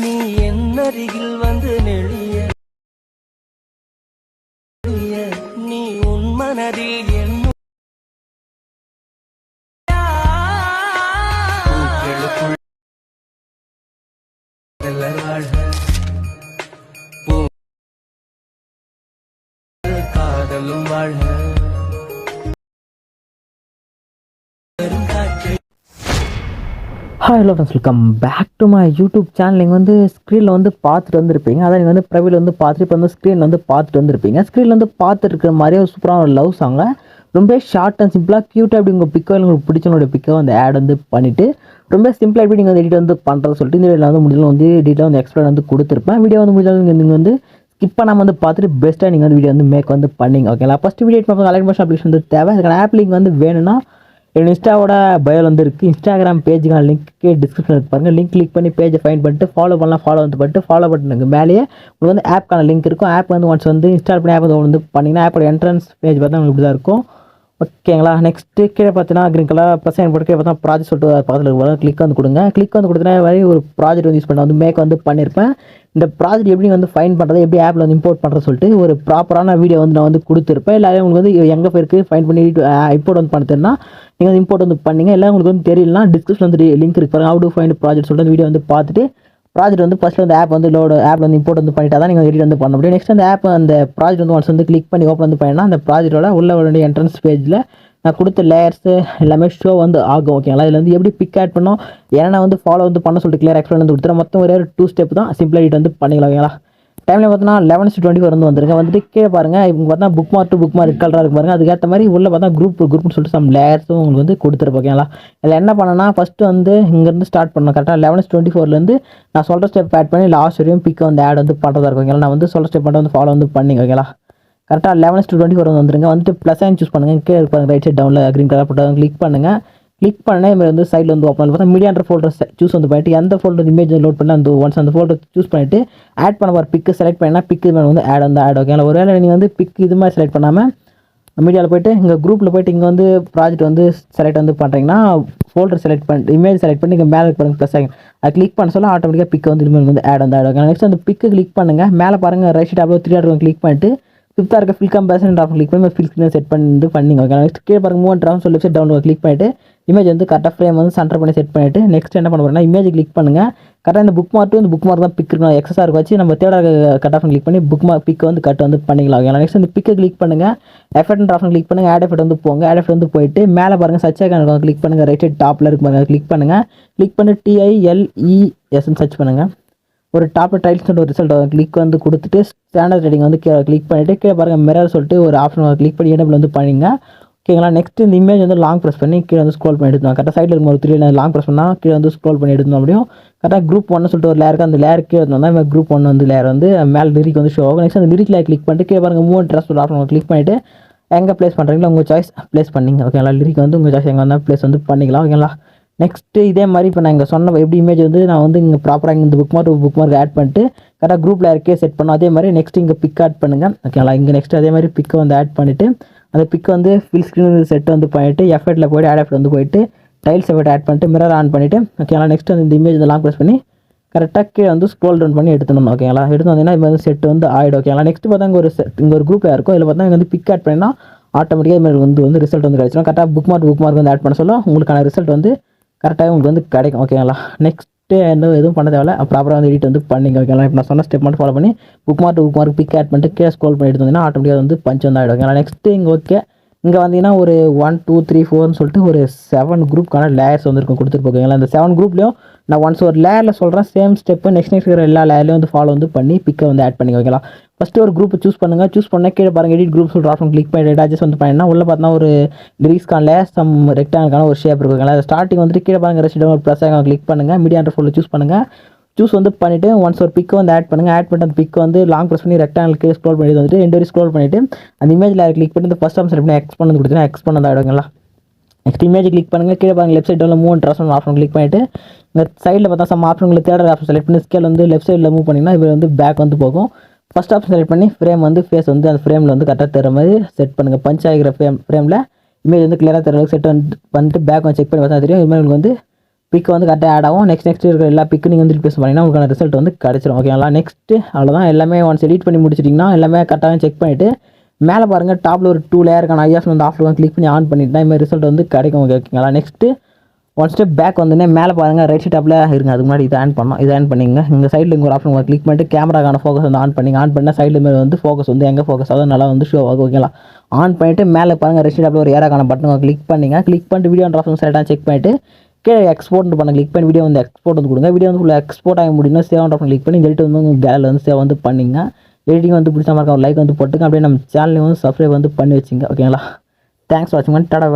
நீ என் அருகில் வந்து நெளிய நீ உன் மனதில் என்ன பூக்களுக்குள் காதலும் வாழ்க. Hi hello friends welcome back to my YouTube channel நீங்கள் வந்து ஸ்க்ரீனில் வந்து பார்த்துட்டு வந்திருப்பீங்க. அதான் நீங்கள் வந்து ப்ரைவில் வந்து பார்த்துட்டு இப்போ வந்து ஸ்க்ரீனில் வந்து பார்த்துட்டு வந்திருப்பீங்க. ஸ்க்ரீனில் வந்து பார்த்துட்டு இருக்கிற மாதிரியே ஒரு சூப்பரான ஒரு லவ் சாங்க ரொம்ப ஷார்ட் அண்ட் சிம்பிளாக க்யூட்டாக அப்படி உங்கள் பிக்கோ உங்களுக்கு பிடிச்சவங்களோட பிக்கோ அந்த ஆட் வந்து பண்ணிவிட்டு ரொம்ப சிம்பிளாக எப்படி நீங்கள் வந்து எடிட் வந்து பண்ணுறது சொல்லிட்டு இந்த வீடியோ வந்து முடியல வந்து டீட்டெயில் வந்து எக்ஸ்பிளைன் வந்து கொடுத்துருப்பேன். வீடியோ வந்து முடிஞ்சாலும் நீங்கள் வந்து ஸ்கிப் நம்ம வந்து பார்த்துட்டு பெஸ்ட்டாக நீங்கள் வந்து வீடியோ வந்து மேக் வந்து பண்ணிங்க. ஓகேங்களா ஃபஸ்ட் வீடியோ பார்க்க அலைட் மோஷன் அப்ளிகேஷன் வந்து தேவை. அதுக்கான ஆப் லிங்க் வந்து வேணும்னா என் இன்ஸ்டாவோட பயோல் வந்து இருக்குது இன்ஸ்டாகிராம் பேஜுக்கான லிங்க்கு டிஸ்கிரிப்ஷனில் பாருங்கள் லிங்க் கிளிக் பண்ணி பேஜை ஃபைன் பண்ணிட்டு ஃபாலோ பண்ணலாம். ஃபாலோ வந்து பண்ணிட்டு ஃபாலோ பண்ணுங்க மேலேயே உங்களுக்கு வந்து ஆப்க்கான லிங்க் இருக்கும். ஆப் வந்து ஒன்ஸ் வந்து இன்ஸ்டால் பண்ணி ஆப் வந்து பண்ணிங்கன்னா ஆப்போட என்ட்ரன்ஸ் பேஜ் பார்த்தா உங்களுக்கு இப்படி தான் இருக்கும் ஓகேங்களா நெக்ஸ்ட்டு கீழே பார்த்தீங்கன்னா க்ரீன் கலர் ப்ளஸ் போட்டு கீழே பார்த்தா ப்ராஜெக்ட் சொல்லிட்டு பக்கத்தில் இருக்கும் கிளிக் வந்து கொடுங்க. கிளிக் வந்து கொடுத்தனா வரை ஒரு ப்ராஜெக்ட் வந்து யூஸ் பண்ண வந்து மேக் வந்து பண்ணியிருப்பேன் இந்த ப்ராஜெக்ட் எப்படி வந்து ஃபைன் பண்ணுறது எப்படி ஆப்பில் வந்து இம்போர்ட் பண்ணுறது சொல்லிட்டு ஒரு ப்ராப்பரான வீடியோ வந்து நான் வந்து கொடுத்துருப்பேன். எல்லாரும் உங்களுக்கு வந்து எங்கே போயிருக்கு ஃபைன் பண்ணி இம்போர்ட் வந்து பண்ணுறதுன்னா நீங்கள் வந்து இம்போர்ட் வந்து பண்ணீங்க. எல்லாம் உங்களுக்கு வந்து தெரியலனா டிஸ்கிரிப்ஷன் வந்து லிங்க் இருக்கு பாருங்க. ஹவு டு ஃபைண்ட் ப்ராஜெக்ட் சொல்லிட்டு வீடியோ வந்து பார்த்துட்டு ப்ராஜெக்ட் வந்து ஃபஸ்ட்டு வந்து ஆப் வந்து லோடு ஆப் வந்து இம்போர்ட் வந்து பண்ணிட்டா தான் நீங்கள் எடிட் வந்து பண்ண முடியும். நெக்ஸ்ட் அந்த ஆப் அந்த ப்ராஜெக்ட் வந்து ஒன்ஸ் வந்து கிளிக் பண்ணி ஓப்பன் வந்து பண்ணினா அந்த ப்ராஜெக்ட்டோட உள்ள உடனே என்ட்ரன்ஸ் பேஜில் நான் கொடுத்த லேயர்ஸு எல்லாமே ஷோ வந்து ஆகும் ஓகேங்களா இதில் வந்து எப்படி பிக் ஆட் பண்ணோம் ஏன்னா வந்து ஃபாலோ வந்து பண்ண சொல்லிட்டு கிளியர் எக்ஸ்பிளைன் வந்து கொடுத்துறேன் மொத்தம் ஒரே ஒரு டூ ஸ்டெப் தான். சிம்பிள் எடிட் வந்து பண்ணிக்கலாம் ஓகேங்களா டைமில் பார்த்தீங்கன்னா லெவன்ஸ் டுவெண்ட்டி வந்து வந்துருங்க. வந்துட்டு கீழே பாருங்கள் இவங்க பார்த்தா bookmark to bookmark கலராக இருக்கும் பாருங்க. அதுக்கேற்ற மாதிரி உள்ள பார்த்தா குரூப் குரூப்னு சொல்லிட்டு சம் லேயர்ஸும் உங்களுக்கு வந்து கொடுத்துருப்போம் ஓகேங்களா இதில் என்ன பண்ணனா ஃபஸ்ட்டு வந்து இங்கேருந்து ஸ்டார்ட் பண்ணணும். கரெக்டாக லெவன்ஸ் டுவெண்ட்டி ஃபோர்லேருந்து நான் சொல்கிற ஸ்டெப் ஆட் பண்ணி லாஸ்ட் வரையும் பிக் வந்து ஆட் வந்து பண்ணுறதா இருக்கும் ஓகேங்களா நான் வந்து சொல்கிற ஸ்டெப் மட்டும் வந்து ஃபாலோ வந்து பண்ணிங்க ஓகேங்களா கரெக்டாக லெவன் டு டுவெண்ட்டி ஃபோர் வந்துருங்க. வந்துட்டு ப்ளஸ் சைன் சூஸ் பண்ணுங்கள் கீழே இருப்பாங்க ரைட் சைட் டவுனில் க்ரீன் கலர் போட்டு கிளிக் பண்ணுங்கள் கிளிக் பண்ணால் இது வந்து சைடில் வந்து ஓப்பன் பார்த்தா மீடியான்ற ஃபோல்டர் சூஸ் வந்து பண்ணிட்டு எந்த ஃபோல்டர் இமேஜ் லோட் பண்ணால் அந்த ஒன்ஸ் அந்த ஃபோல்டர் சூஸ் பண்ணிட்டு ஆட் பண்ண போகிற பிக்கு செலக்ட் பண்ணால் பிக்கு இது மேலே வந்து ஆட் வந்து ஆட் ஓகே ஒருவேளை நீங்கள் வந்து பிக் இது மாதிரி செலக்ட் பண்ணாமல் மீடியாவில் போயிட்டு இங்கே குரூப்பில் போயிட்டு இங்கே வந்து ப்ராஜெக்ட் வந்து செலக்ட் வந்து பண்ணுறீங்கன்னா ஃபோல்டர் செலக்ட் பண்ணிட்டு இமேஜ் செலக்ட் பண்ணி இங்கே மேலே பாருங்க ப்ளஸ் ஆகும் அது கிளிக் பண்ண சொல்ல ஆட்டோமேட்டிக்காக பிக் வந்து இனிமேல் வந்து ஆட் வந்து ஆட் ஆகும் நெக்ஸ்ட் அந்த பிக்கு கிளிக் பண்ணுங்கள் மேலே பாருங்கள் ரைட் சைட் அவ்வளோ த்ரீ ஆட் கிளிக் பண்ணிட்டு ஃபிஃப்த்தாக இருக்க ஃபில் கம்பேசன் ஆஃப் கிளிக் பண்ணி ஃபில் செட் பண்ணி பண்ணிங்க ஓகே நெக்ஸ்ட் கீழே பாருங்க மூவ் ட்ராஃப் சொல்லி செட் டவுன் கிளிக் பண்ணிட்டு இமேஜ் வந்து கரெக்டாக ஃப்ரேம் வந்து சென்டர் பண்ணி செட் பண்ணிட்டு நெக்ஸ்ட் என்ன பண்ண போகிறோம்னா இமேஜ் கிளிக் பண்ணுங்கள் கரெக்டாக இந்த புக் மார்க் வந்து புக் மார்க் தான் பிக் இருக்கணும். எக்ஸஸாக இருக்க வச்சு நம்ம தேட கட் ஆஃப் கிளிக் பண்ணி புக் மார்க் பிக் வந்து கட் வந்து பண்ணிக்கலாம். ஓகே நெக்ஸ்ட் இந்த பிக்கை கிளிக் பண்ணுங்கள் எஃபெக்ட் ஆஃப் கிளிக் பண்ணுங்கள் ஆட் எஃபெக்ட் வந்து போங்க. ஆட் எஃபெக்ட் வந்து போயிட்டு மேலே பாருங்கள் சர்ச் ஐக்கான் கிளிக் பண்ணுங்கள் ரைட் சைட் டாப்பில் இருக்கு பாருங்க. கிளிக் பண்ணுங்கள் கிளிக் பண்ணி டிஐஎல்இஎஸ்ன்னு சர்ச் பண்ணுங்கள் ஒரு டாப் டைல்ஸ்னு ஒரு ரிசல்ட் கிளிக் வந்து கொடுத்துட்டு ஸ்டாண்டர்ட் ரேட்டிங் வந்து கிளிக் பண்ணிவிட்டு கீழே பாருங்கள் மிரர் சொல்லிட்டு ஒரு ஆப்ஷன் கிளிக் பண்ணி எனபிள் வந்து பண்ணிங்க. ஓகேங்களா நெக்ஸ்ட் இந்த இமேஜ் வந்து லாங் ப்ரெஸ் பண்ணி கீழே வந்து ஸ்க்ரோல் பண்ணி எடுத்தோம் கரெக்டாக சைடில் இருக்கும் ஒரு த்ரீ லாங் ப்ரெஸ் பண்ணால் கீழே வந்து ஸ்க்ரோல் பண்ணி எடுத்தோம் அப்படியும் கரெக்டாக குரூப் ஒன்று சொல்லிட்டு ஒரு லேருக்கு அந்த லேர் கீழே இருந்தால் தான் குரூப் ஒன்று வந்து லேர் வந்து மேலே லிரிக் வந்து ஷோ ஆகும். நெக்ஸ்ட் அந்த லிரிக்கில் கிளிக் பண்ணிட்டு கீழே பாருங்கள் மூணு ட்ரெஸ் ஒரு ஆப்ஷன் கிளிக் பண்ணிவிட்டு எங்கே ப்ளேஸ் பண்ணுறீங்களோ உங்கள் சாய்ஸ் ப்ளேஸ் பண்ணிங்க. ஓகேங்களா லிரிக் வந்து உங்கள் சாய்ஸ் எங்கே வந்தால் ப்ளேஸ் வந்து பண்ணிக்கலாம். ஓகேங்களா நெக்ஸ்ட்டு இதே மாதிரி இப்போ நான் இங்கே சொன்ன எப்படி இமேஜ் வந்து நான் வந்து இங்கே ப்ராப்பராக இந்த bookmark bookmark add பண்ணிட்டு கரெக்டாக குரூப்பில் இருக்கே செட் பண்ணோம். அதே மாதிரி நெக்ஸ்ட் இங்கே பிக் ஆட் பண்ணுங்கள் ஓகேங்களா இங்கே நெக்ஸ்ட் அதே மாதிரி பிக்கை வந்து ஆட் பண்ணிவிட்டு அந்த பிக் வந்து ஃபில் ஸ்க்ரீன் செட் வந்து பண்ணிவிட்டு எஃபெக்ட்டில் போய்ட்டு ஆட் வந்து போயிட்டு டைல்ஸ் எஃபர்ட் ஆட் பண்ணிட்டு மிரர் ஆன் பண்ணிவிட்டு ஓகேங்களா நெக்ஸ்ட் வந்து இந்த இமேஜ் வந்து லாங் ப்ரெஸ் பண்ணி கரெக்டாக கீழே வந்து ஸ்க்ரோல் டவுன் பண்ணி எடுத்துணும் ஓகேங்களா எடுத்து வந்தீங்கன்னா இது வந்து செட் வந்து ஆகிடும் ஓகேங்களா நெக்ஸ்ட் பார்த்தா இங்கே ஒரு செட் இங்கே ஒரு குரூப்பில் இருக்கும். இதில் பார்த்தா இங்கே வந்து பிக் ஆட் பண்ணினா ஆட்டோமேட்டிக்காக இது மாதிரி வந்து வந்து ரிசல்ட் வந்து கிடச்சிடும் கரெக்டாக புக் மார்க் புக் மார்க் வந்து ஆட் பண்ண சொல்ல உங்களுக்கான ரிசல்ட் வந்து கரெக்டாக உங்களுக்கு வந்து கிடைக்கும் ஓகேங்களா நெக்ஸ்ட்டு என்ன எதுவும் பண்ண தேவையில்ல. ப்ராப்பராக வந்து எடிட் வந்து பண்ணிங்க ஓகேங்களா இப்போ நான் சொன்ன ஸ்டெப் மட்டும் ஃபாலோ பண்ணி bookmark bookmark pic add பண்ணிட்டு கீழே ஸ்க்ரோல் பண்ணி எடுத்து வந்தீங்கன்னா ஆட்டோமேட்டிக்காக வந்து பஞ்ச் வந்து ஆகிடும் ஓகேங்களா நெக்ஸ்ட்டு இங்கே ஓகே இங்கே வந்தீங்கன்னா ஒரு ஒன் டூ த்ரீ ஃபோர்னு சொல்லிட்டு ஒரு செவன் குரூப்க்கான லேயர்ஸ் வந்துருக்கும். கொடுத்துருப்போங்களா கொடுத்துருப்போம் இந்த செவன் குரூப்லேயும் நான் ஒன்ஸ் ஒரு லேயரில் சொல்கிறேன் சேம் ஸ்டெப்பு நெக்ஸ்ட் நெக்ஸ்ட் இருக்கிற எல்லா லேயர்லையும் வந்து ஃபாலோ வந்து பண்ணி பிக்கை வந்து ஆட் பண்ணி ஓகேங்களா ஃபஸ்ட்டு ஒரு குரூப் சூஸ் பண்ணுங்கள் சூஸ் பண்ண கீழே பாருங்கள் எடிட் குரூப் சொல்கிற ஆப்ஷன் கிளிக் பண்ணி அட்ஜஸ்ட் வந்து பண்ணினா உள்ள பார்த்தா ஒரு லிரிக்ஸ்க்கான சம் ரெக்டானுக்கான ஒரு ஷேப் இருக்குங்களா ஸ்டார்டிங் வந்துட்டு கீழே பாருங்கள் ரெஸ்ட் ஒரு ப்ளஸ் கிளிக் பண்ணுங்கள் மீடியான்ற ஃபோனில் சூஸ் பண்ணுங்கள் சூஸ் வந்து பண்ணிவிட்டு ஒன்ஸ் ஒரு பிக்கை வந்து ஆட் பண்ணுங்கள் ஆட் பண்ணிட்டு அந்த பிக் வந்து லாங் ப்ரெஸ் பண்ணி ரெக்டாங்கலுக்கு ஸ்க்ரோல் பண்ணி வந்துட்டு ரெண்டு வரைக்கும் ஸ்க்ரோல் பண்ணிவிட்டு அந்த இமேஜில் கிளிக் பண்ணி இந்த ஃபஸ்ட் ஆப்ஷன் செலக்ட் பண்ணி எக்ஸ் பண்ணி கொடுத்தீங்கன்னா எக்ஸ் பண்ணது ஆகிடுங்களா நெக்ஸ்ட் இமேஜ் கிளிக் பண்ணுங்கள் கீழே பாருங்கள் லெஃப்ட் சைடில் மூவ் ட்ரான்ஸ்ஃபார்ம் ஆப்ஷன் கிளிக் பண்ணிவிட்டு இந்த சைடில் பார்த்தா சம் உங்களுக்கு தேடுற ஆப்ஷன் செலக்ட் பண்ணி ஸ்கேல் வந்து லெஃப்ட் சைடில் மூவ் பண்ணிங்கன்னா இவர் வந்து பேக் வந்து போகும். ஃபஸ்ட் ஆப்ஷன் செலக்ட் பண்ணி ஃப்ரேம் வந்து ஃபேஸ் வந்து அந்த ஃப்ரேமில் வந்து கரெக்டாக தர மாதிரி செட் பண்ணுங்கள் பஞ்ச் ஆகிற ஃப்ரேம் ஃப்ரேமில் இமேஜ் வந்து கிளியராக தெரியல செட் வந்து வந்துட்டு பேக் வந்து செக் பண்ணி பார்த்தா தெரியும். இது மாதிரி உங்களுக்கு வந்து பிக் வந்து கரெக்டாக ஆட் ஆகும். நெக்ஸ்ட் நெக்ஸ்ட் இருக்கிற எல்லா பிக்கு நீங்கள் வந்து ரிப்ளேஸ் பண்ணிங்கன்னா உங்களுக்கான ரிசல்ட் வந்து கிடச்சிரும். ஓகேங்களா நெக்ஸ்ட்டு அவ்வளோதான் எல்லாமே ஒன்ஸ் எடிட் பண்ணி முடிச்சிட்டிங்கன்னா எல்லாமே கரெக்டாக செக் பண்ணிவிட்டு மேலே பாருங்கள் டாப்பில் ஒரு டூ லேயருக்கான ஐஎஃப் வந்து ஆஃப் வந்து கிளிக் பண்ணி ஆன் பண்ணிட்டு இந்த மாதிரி ரிசல்ட் வந்து கிடைக்கும். ஓகேங்களா நெக்ஸ்ட்டு ஒன் ஸ்டெப் பேக் வந்துன்னே மேலே பாருங்கள் ரைட் சைட் டாப்பில் இருங்க. அதுக்கு முன்னாடி இதை ஆன் பண்ணோம் இதை ஆன் பண்ணிங்க இந்த சைடில் இங்கே ஒரு ஆப்ஷன் கிளிக் பண்ணிட்டு கேமராக்கான ஃபோக்கஸ் வந்து ஆன் பண்ணி ஆன் பண்ணால் சைடில் மேலே வந்து ஃபோக்கஸ் வந்து எங்கே ஃபோக்கஸ் ஆகுது நல்லா வந்து ஷோ ஆகும். ஓகேங்களா ஆன் பண்ணிவிட்டு மேலே பாருங்கள் ரைட் சைட் டாப்பில் ஒரு ஏராக்கான பட்டன் கிளிக் பண்ணிங்க. கிளிக் பண்ணிட்டு வீடியோ ஆப்ஷன் சைடாக செக் பண்ணிட்டு கீழே எக்ஸ்போர்ட் பண்ண கிளிக் பண்ணி வீடியோ வந்து எக்ஸ்போர்ட் வந்து கொடுங்க. வீடியோ வந்து ஃபுல்லாக எக்ஸ்போர்ட் ஆகி முடியும்னா சேவ் ஆப்ஷன் கிளிக் பண்ணி எடிட் வந்து உங்கள் கேலரியில் வந்து சேவ் வந்து பண்ணிங்க. எடிட்டிங் வந்து பிடிச்ச மாதிரி லைக் வந்து போட்டுங்க. அப்படியே நம்ம சேனலையும் வந்து சப்ஸ்கிரைப் வந்து பண்ணி வச்சுங்க. ஓகேங்களா தேங்க்ஸ் வாட்சிங் டாடா